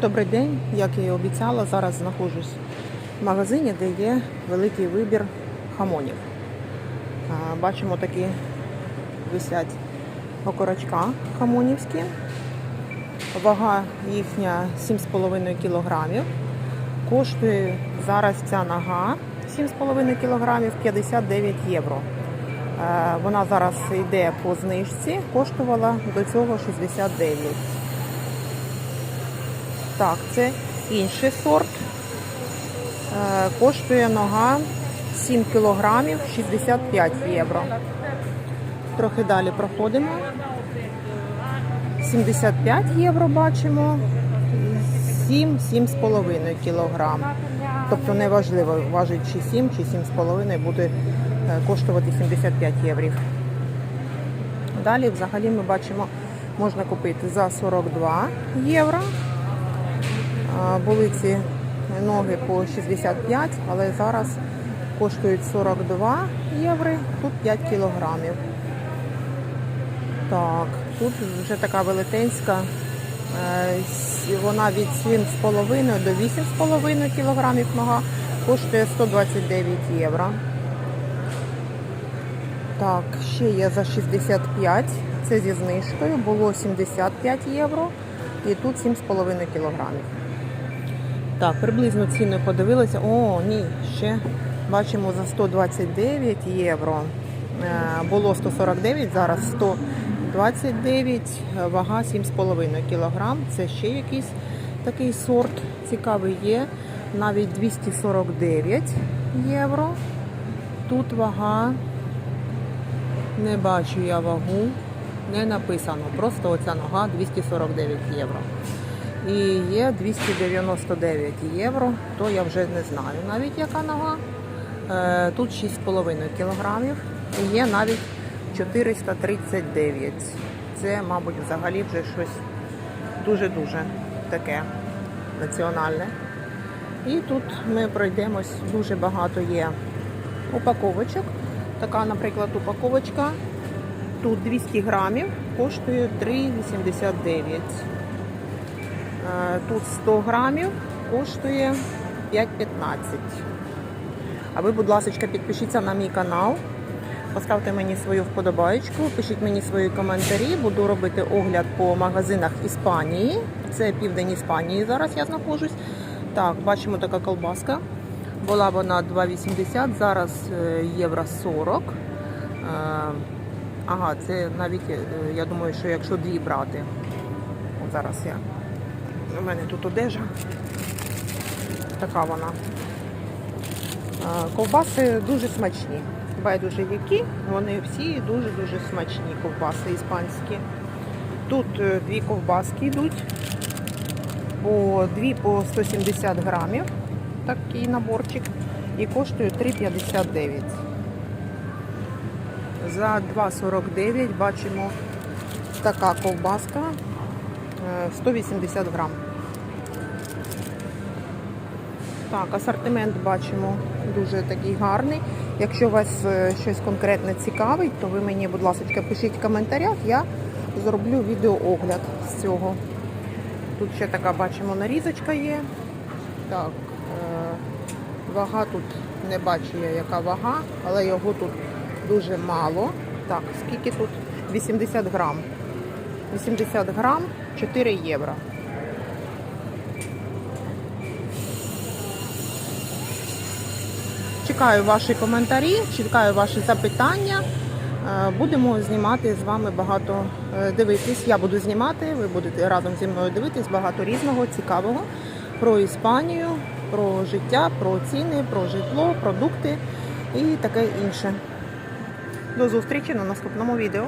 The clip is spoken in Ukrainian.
Добрий день, як я і обіцяла, зараз знаходжусь в магазині, де є великий вибір хамонів. Бачимо такі висять окорочка хамонівські. Вага їхня 7,5 кг. Коштує зараз ця нога 7,5 кг 59 євро. Е, Вона зараз йде по знижці, коштувала до цього 69. Так, це інший сорт. Е, Коштує нога 7 кілограмів 65 євро. Трохи далі проходимо. 75 євро бачимо. 7-7,5 кілограм. Тобто неважливо, важить чи 7, чи 7,5 буде е, коштувати 75 євро. Далі взагалі ми бачимо, можна купити за 42 євро. Були ці ноги по 65, але зараз коштують 42 євро, тут 5 кілограмів. Так, тут вже така велетенська, е, вона від 7,5 до 8,5 кілограмів нога, коштує 129 євро. Так, ще є за 65, це зі знижкою, було 75 євро і тут 7,5 кілограмів. Так, приблизно ціни подивилися. О, ні, ще бачимо за 129 євро. Е, Було 149, зараз 129, е, вага 7,5 кілограм. Це ще якийсь такий сорт цікавий є. Навіть 249 євро. Тут вага, не бачу я вагу, не написано. Просто оця нога 249 євро. І є 299 євро, то я вже не знаю навіть яка нога. Е, Тут 6,5 кілограмів і є навіть 439. Це, мабуть, взагалі вже щось дуже-дуже таке національне. І тут ми пройдемось, дуже багато є упаковочок. Така, наприклад, упаковочка. Тут 200 грамів, коштує 3,89. Е, Тут 100 грамів коштує 5,15. А ви, будь ласка, підпишіться на мій канал, поставте мені свою вподобайку, пишіть мені свої коментарі. Буду робити огляд по магазинах Іспанії. Це південь Іспанії. Зараз я знаходжусь. Так, бачимо така колбаска. Була вона 2,80, зараз е, євро 40. Е, Ага, це навіть, я думаю, що якщо дві брати. Зараз я. У мене тут одежа. Така вона. Ковбаси дуже смачні. Байдуже які, вони всі дуже-дуже смачні ковбаси іспанські. Тут е, дві ковбаски йдуть, по дві по 170 грамів, такий наборчик, і коштує 3,59. За 2,49 бачимо така ковбаска 180 грам. Так, асортимент бачимо дуже такий гарний. Якщо вас е, щось конкретне цікавить, то ви мені, будь ласка, пишіть в коментарях, я зроблю відеоогляд з цього. Тут ще така бачимо нарізочка є. Так, е, вага тут не бачу я, яка вага, але його тут дуже мало. Так, скільки тут? 80 грам. 80 грам 4 євро. Чекаю ваші коментарі, чекаю ваші запитання. Е, Будемо знімати з вами багато е, дивитись. Я буду знімати, ви будете разом зі мною дивитись багато різного, цікавого про Іспанію, про життя, про ціни, про житло, продукти і таке інше. До зустрічі на наступному відео.